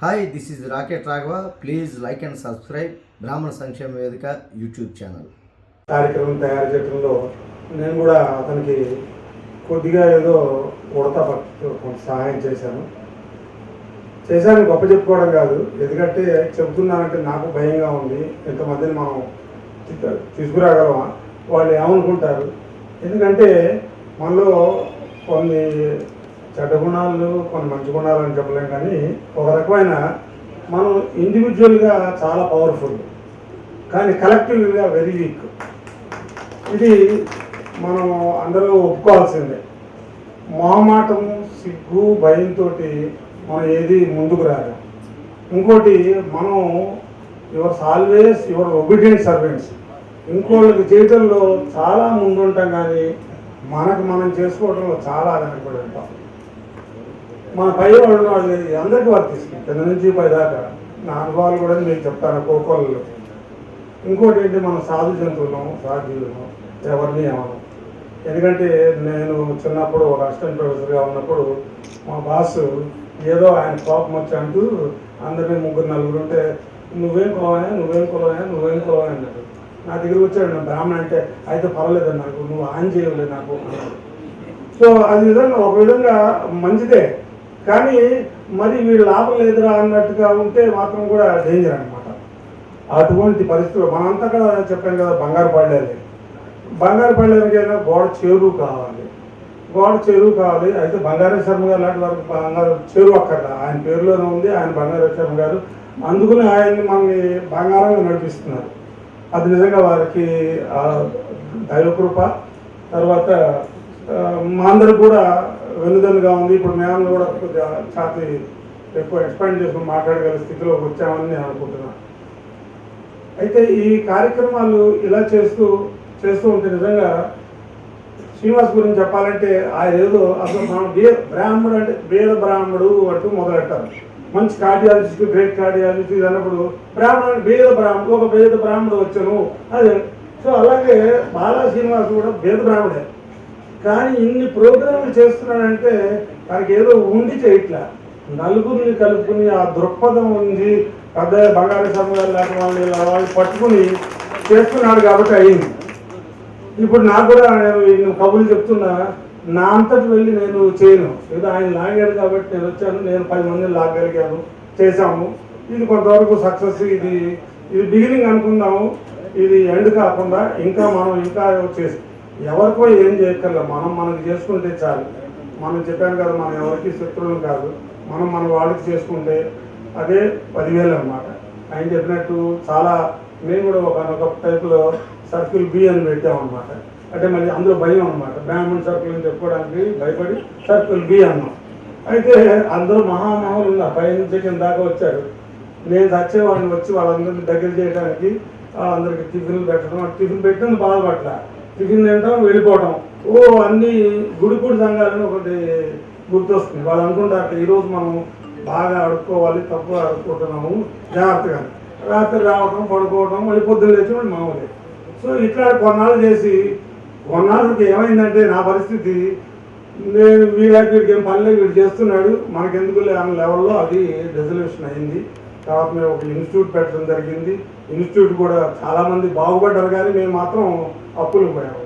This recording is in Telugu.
Hi this is Rocket Raghava please like and subscribe Brahmana Sankshema Vedika YouTube channel కార్యక్రమం తయారు చేయడంలో నేను కూడా అతనికి కొద్దిగా ఏదో ఉడత కొంత సహాయం చేశాను. చేశాను గొప్ప చెప్పుకోవడం కాదు. ఎందుకంటే చెబుతున్నానంటే నాకు భయంగా ఉంది. ఇంతమందిని మనం తీసుకురాగలమా? వాళ్ళు ఏమనుకుంటారు? ఎందుకంటే మనలో కొన్ని చెడ్డ గుణాలు కొన్ని మంచి గుణాలు అని చెప్పలేం కానీ ఒక రకమైన మనం ఇండివిజువల్గా చాలా పవర్ఫుల్ కానీ కలెక్టివ్గా వెరీ వీక్ ఇది మనం అందరూ ఒప్పుకోవాల్సిందే. మొహమాటం సిగ్గు భయంతో మనం ఏది ముందుకు రాదు. ఇంకోటి మనం your always your obedient servants ఇంకోళ్ళకి చేయటంలో చాలా ముందుంటాం కానీ మనకు మనం చేసుకోవడంలో చాలా వెనకబడి ఉంటాం. మన పై వాళ్ళు వాళ్ళు అందరికీ వర్తిస్తుంది కింద నుంచి పై దాకా. నా అనుభవాలు కూడా మీకు చెప్తాను కోకోళ్ళు ఇంకోటి ఏంటి మనం సాధు జంతువులం సాధువులం ఎవరిని ఏమను. ఎందుకంటే నేను చిన్నప్పుడు ఒక అసిస్టెంట్ ప్రొఫెసర్గా ఉన్నప్పుడు మా బాస్ ఏదో ఆయన కోపం వచ్చి అంటూ అందరినీ ముగ్గురు నలుగురు ఉంటే నువ్వేం కోవాయా నువ్వేం కులవాయా నువ్వేం కులవాయా అన్నాడు. నా దగ్గర వచ్చాడు నా బ్రాహ్మణ అంటే అయితే పర్వాలేదు నాకు నువ్వు ఆన్ చేయలేదు నాకు సో అది విధంగా ఒక విధంగా మంచిదే. కానీ మరి వీడు లాభం లేదురా అన్నట్టుగా ఉంటే మాత్రం కూడా డేంజర్ అనమాట అటువంటి పరిస్థితులు మనంతా కూడా చెప్పాను కదా బంగారు పడలేదు బంగారు పడలేనికైనా గోడ చెరువు కావాలి. గోడ చెరువు కావాలి. అయితే బంగారు శర్మ గారు లాంటి వారికి బంగారు చెరువు అక్కడ ఆయన పేరులోనే ఉంది ఆయన బంగారు శర్మ గారు. అందుకని ఆయన్ని మనల్ని బంగారంగా నడిపిస్తున్నారు. అది నిజంగా వారికి దైవకృప. తర్వాత మా అందరు కూడా వెనుదన్నుగా ఉంది. ఇప్పుడు మేము కూడా కొద్దిగా ఛాతి ఎక్కువ ఎక్స్పాండ్ చేసుకుని మాట్లాడగల స్థితిలోకి వచ్చామని నేను అనుకుంటున్నాను అయితే ఈ కార్యక్రమాలు ఇలా చేస్తూ చేస్తూ ఉంటే నిజంగా శ్రీనివాస్ గురించి చెప్పాలంటే ఆయన ఏదో అసలు మనం బే బ్రాహ్మడు అంటే వేద బ్రాహ్మడు అంటూ మొదలెట్టారు. మంచి కార్డియాలజిస్ట్ గ్రేట్ కార్డియాలజిస్ట్ ఇది అన్నప్పుడు బ్రాహ్మణుడు వేద బ్రాహ్మణుడు ఒక వేద బ్రాహ్మడు వచ్చాను. అదే. సో అలాగే బాలా శ్రీనివాస్ కూడా వేద బ్రాహ్మడే. కానీ ఇన్ని ప్రోగ్రాంలు చేస్తున్నాడంటే తనకి ఏదో ఉండి చేయట్లా. నలుగురిని కలుపుకుని ఆ దృక్పథం ఉంది. పెద్ద బంగారు సమయాలు లాంటి వాళ్ళు ఇలా వాళ్ళు పట్టుకుని చేస్తున్నాడు కాబట్టి అయింది. ఇప్పుడు నాకు కూడా నేను కబుర్లు చెప్తున్నా నా అంతటి వెళ్ళి నేను చేయను. ఏదో ఆయన లాగాడు కాబట్టి నేను వచ్చాను నేను పది మందిని లాగలిగాను చేశాము. ఇది కొంతవరకు సక్సెస్ ఇది ఇది బిగినింగ్ అనుకుందాము. ఇది ఎండ్ కాకుండా ఇంకా మనం ఇంకా చేసి ఎవరికో ఏం చేయక్కర్లే. మనం మనకి చేసుకుంటే చాలు. మనం చెప్పాను కదా మనం ఎవరికి శత్రువులు కాదు. మనం మన వాళ్ళకి చేసుకుంటే అదే పదివేలు అనమాట ఆయన చెప్పినట్టు చాలా మేము కూడా ఒక ఒక టైప్లో సర్కిల్ బి అని పెట్టాం అంటే మళ్ళీ అందులో భయం అనమాట బ్రాహ్మణ్ సర్కిల్ అని చెప్పుకోవడానికి భయపడి సర్కిల్ బి అన్నాం. అయితే అందరూ మహామహులు ఉన్నారు పై నుంచి కింద దాకా వచ్చారు. నేను చచ్చేవాడిని వచ్చి వాళ్ళందరినీ దగ్గర చేయడానికి వాళ్ళందరికీ టిఫిన్లు పెట్టడం టిఫిన్ పెట్టింది బాధపడలే టిఫిన్ తింటాం వెళ్ళిపోవటం ఓ అన్ని గుడిపూడి సంఘాలని ఒకటి గుర్తొస్తుంది. వాళ్ళు అనుకుంటారు ఈరోజు మనం బాగా అడుక్కోవాలి తక్కువ అడుక్కుంటున్నాము జాగ్రత్తగా. రాత్రి రావటం పడుకోవటం మళ్ళీ పొద్దున్న లేచి మామూలే సో ఇట్లా కొన్నాళ్ళు చేసి కొన్నాళ్ళకి ఏమైందంటే నా పరిస్థితి నేను వీళ్ళకి వీడికి ఏం పని లేదు వీడు చేస్తున్నాడు మనకెందుకు అన్న లెవెల్లో అది రెజల్యూషన్ అయింది. తర్వాత మేము ఒక ఇన్స్టిట్యూట్ పెట్టడం జరిగింది. ఇన్స్టిట్యూట్ కూడా చాలామంది బాగుపడ్డారు కానీ మేము మాత్రం అప్పులు పోయాము